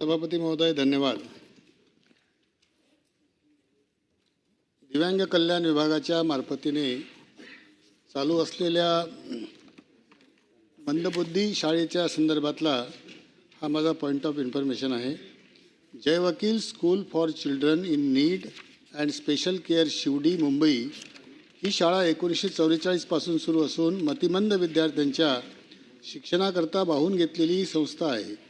सभापती महोदय धन्यवाद. दिव्यांग कल्याण विभागाच्या मार्फतीने चालू असलेल्या मंदबुद्धी शाळेच्या संदर्भातला हा माझा पॉईंट ऑफ इन्फॉर्मेशन आहे. Jai Vakil school for children in need and special care Shivdi Mumbai. ही शाळा एकोणीसशे चौवेचाळीसपासून सुरू असून मतिमंद विद्यार्थ्यांच्या शिक्षणाकरता वाहून घेतलेली ही संस्था आहे.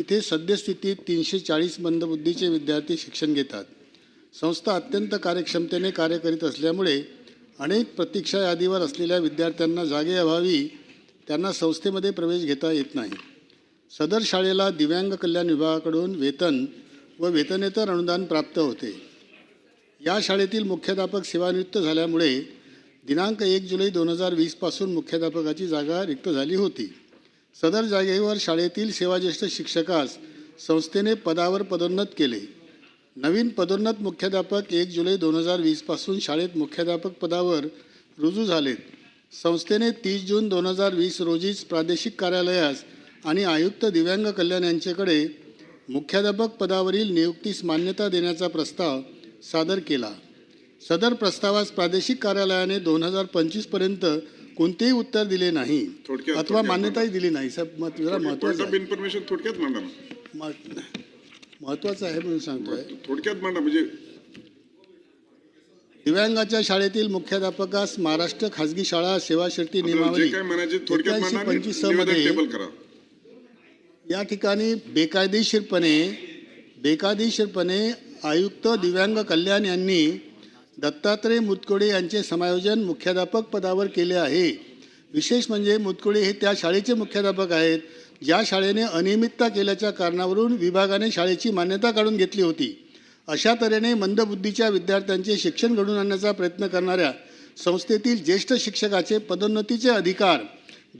इथे सद्यस्थितीत तीनशे चाळीस मंदबुद्धीचे विद्यार्थी शिक्षण घेतात. संस्था अत्यंत कार्यक्षमतेने कार्य करीत असल्यामुळे अनेक प्रतीक्षा यादीवर असलेल्या विद्यार्थ्यांना जागेअभावी त्यांना संस्थेमध्ये प्रवेश घेता येत नाही. सदर शाळेला दिव्यांग कल्याण विभागाकडून वेतन व वेतनेतर अनुदान प्राप्त होते. या शाळेतील मुख्याध्यापक सेवानिवृत्त झाल्यामुळे दिनांक एक जुलै दोन हजार वीसपासून मुख्याध्यापकाची जागा रिक्त झाली होती. सदर जागेवर शाळेतील सेवाज्येष्ठ शिक्षकास संस्थेने पदावर पदोन्नत केले. नवीन पदोन्नत मुख्याध्यापक एक जुलै दोन हजार वीसपासून शाळेत मुख्याध्यापक पदावर रुजू झालेत. संस्थेने तीस जून दोन हजार वीस रोजीच प्रादेशिक कार्यालयास आणि आयुक्त दिव्यांग कल्याण यांच्याकडे मुख्याध्यापक पदावरील नियुक्तीस मान्यता देण्याचा प्रस्ताव सादर केला. सदर प्रस्तावास प्रादेशिक कार्यालयाने दोन हजार पंचवीसपर्यंत कोणतेही उत्तर दिले नाही थोडक्यात- अथवा थोडक्यात मान्यताही दिली नाही. साहेब जरा पॉईंट महत्वाचं ऑफ आहे. इन्फॉर्मेशन थोडक्यात मांडा ना. महत्वाचं आहे म्हणून सांगतोय. थोडक्यात मांडा म्हणजे दिव्यांगाच्या शाळेतील मुख्याध्यापकास महाराष्ट्र खाजगी शाळा सेवा शर्ती आपल्याला नियमावली काय म्हणायचे थोडक्यात एकोणीसशे मांडा आणि पंचवीस निवेदनमध्ये टेबल करा. या ठिकाणी बेकायदेशीरपणे बेकायदेशीरपणे आयुक्त दिव्यांग कल्याण यांनी दत्तात्रय मुतकोडे यांचे समायोजन मुख्याध्यापक पदावर केले आहे. विशेष म्हणजे मुतकोडे हे त्या शाळेचे मुख्याध्यापक आहेत ज्या शाळेने अनियमितता केल्याच्या कारणावरून विभागाने शाळेची मान्यता काढून घेतली होती. अशा तऱ्हेने मंदबुद्धीच्या विद्यार्थ्यांचे शिक्षण घडवून आणण्याचा प्रयत्न करणाऱ्या संस्थेतील ज्येष्ठ शिक्षकाचे पदोन्नतीचे अधिकार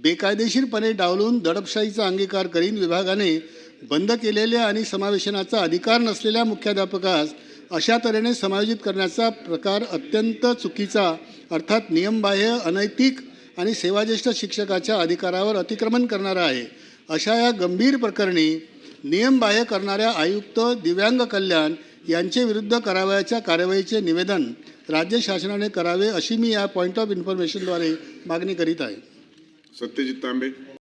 बेकायदेशीरपणे डावलून दडपशाहीचा अंगीकार करीन विभागाने बंद केलेल्या आणि समावेशनाचा अधिकार नसलेल्या मुख्याध्यापकास अशा तऱ्हेने समायोजित करण्याचा प्रकार अत्यंत चुकीचा अर्थात नियमबाह्य अनैतिक आणि सेवाज्येष्ठ शिक्षकाच्या अधिकारावर अतिक्रमण करणारा आहे. अशा या गंभीर प्रकरणी नियमबाह्य करणाऱ्या आयुक्त दिव्यांग कल्याण यांचे विरुद्ध करावयाच्या कार्यवाहीचे निवेदन राज्य शासनाने करावे अशी मी या पॉईंट ऑफ इन्फॉर्मेशनद्वारे मागणी करीत आहे. सत्यजित तांबे.